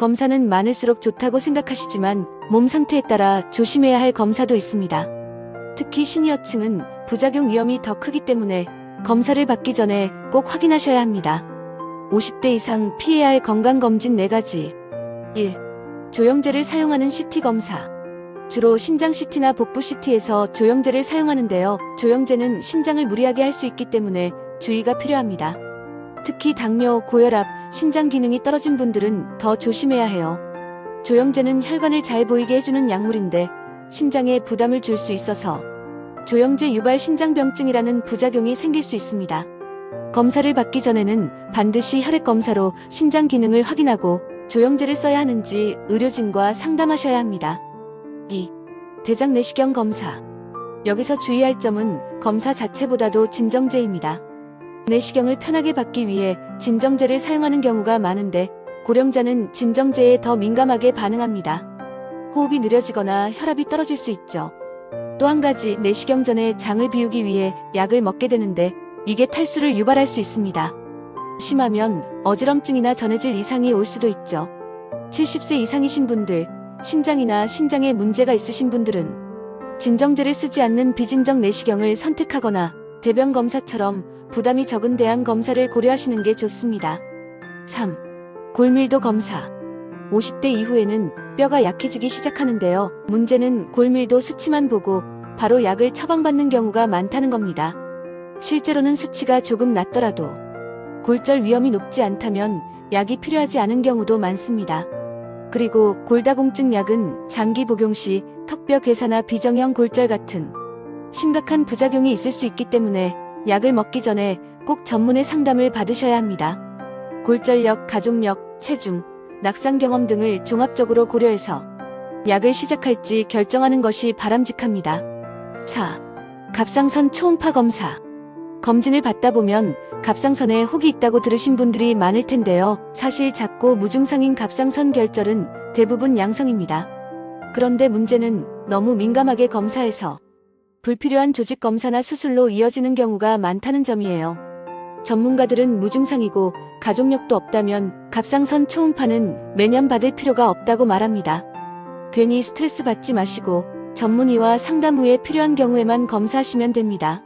검사는 많을수록 좋다고 생각하시지만 몸 상태에 따라 조심해야 할 검사도 있습니다. 특히 시니어층은 부작용 위험이 더 크기 때문에 검사를 받기 전에 꼭 확인하셔야 합니다. 50대 이상 피해야 할 건강검진 4가지 1. 조영제를 사용하는 CT 검사 주로 심장 CT나 복부 CT에서 조영제를 사용하는데요. 조영제는 신장을 무리하게 할 수 있기 때문에 주의가 필요합니다. 특히 당뇨, 고혈압, 신장 기능이 떨어진 분들은 더 조심해야 해요. 조영제는 혈관을 잘 보이게 해주는 약물인데 신장에 부담을 줄 수 있어서 조영제 유발 신장병증이라는 부작용이 생길 수 있습니다. 검사를 받기 전에는 반드시 혈액 검사로 신장 기능을 확인하고 조영제를 써야 하는지 의료진과 상담하셔야 합니다. 2. 대장 내시경 검사. 여기서 주의할 점은 검사 자체보다도 진정제입니다. 내시경을 편하게 받기 위해 진정제를 사용하는 경우가 많은데 고령자는 진정제에 더 민감하게 반응합니다. 호흡이 느려지거나 혈압이 떨어질 수 있죠. 또 한 가지 내시경 전에 장을 비우기 위해 약을 먹게 되는데 이게 탈수를 유발할 수 있습니다. 심하면 어지럼증이나 전해질 이상이 올 수도 있죠. 70세 이상이신 분들, 심장이나 신장에 문제가 있으신 분들은 진정제를 쓰지 않는 비진정 내시경을 선택하거나 대변 검사처럼 부담이 적은 대안 검사를 고려하시는 게 좋습니다. 3. 골밀도 검사. 50대 이후에는 뼈가 약해지기 시작하는데요. 문제는 골밀도 수치만 보고 바로 약을 처방받는 경우가 많다는 겁니다. 실제로는 수치가 조금 낮더라도 골절 위험이 높지 않다면 약이 필요하지 않은 경우도 많습니다. 그리고 골다공증 약은 장기 복용 시 턱뼈 괴사나 비정형 골절 같은 심각한 부작용이 있을 수 있기 때문에 약을 먹기 전에 꼭 전문의 상담을 받으셔야 합니다. 골절력, 가족력, 체중, 낙상 경험 등을 종합적으로 고려해서 약을 시작할지 결정하는 것이 바람직합니다. 4. 갑상선 초음파 검사. 검진을 받다 보면 갑상선에 혹이 있다고 들으신 분들이 많을 텐데요. 사실 작고 무증상인 갑상선 결절은 대부분 양성입니다. 그런데 문제는 너무 민감하게 검사해서 불필요한 조직 검사나 수술로 이어지는 경우가 많다는 점이에요. 전문가들은 무증상이고 가족력도 없다면 갑상선 초음파는 매년 받을 필요가 없다고 말합니다. 괜히 스트레스 받지 마시고 전문의와 상담 후에 필요한 경우에만 검사하시면 됩니다.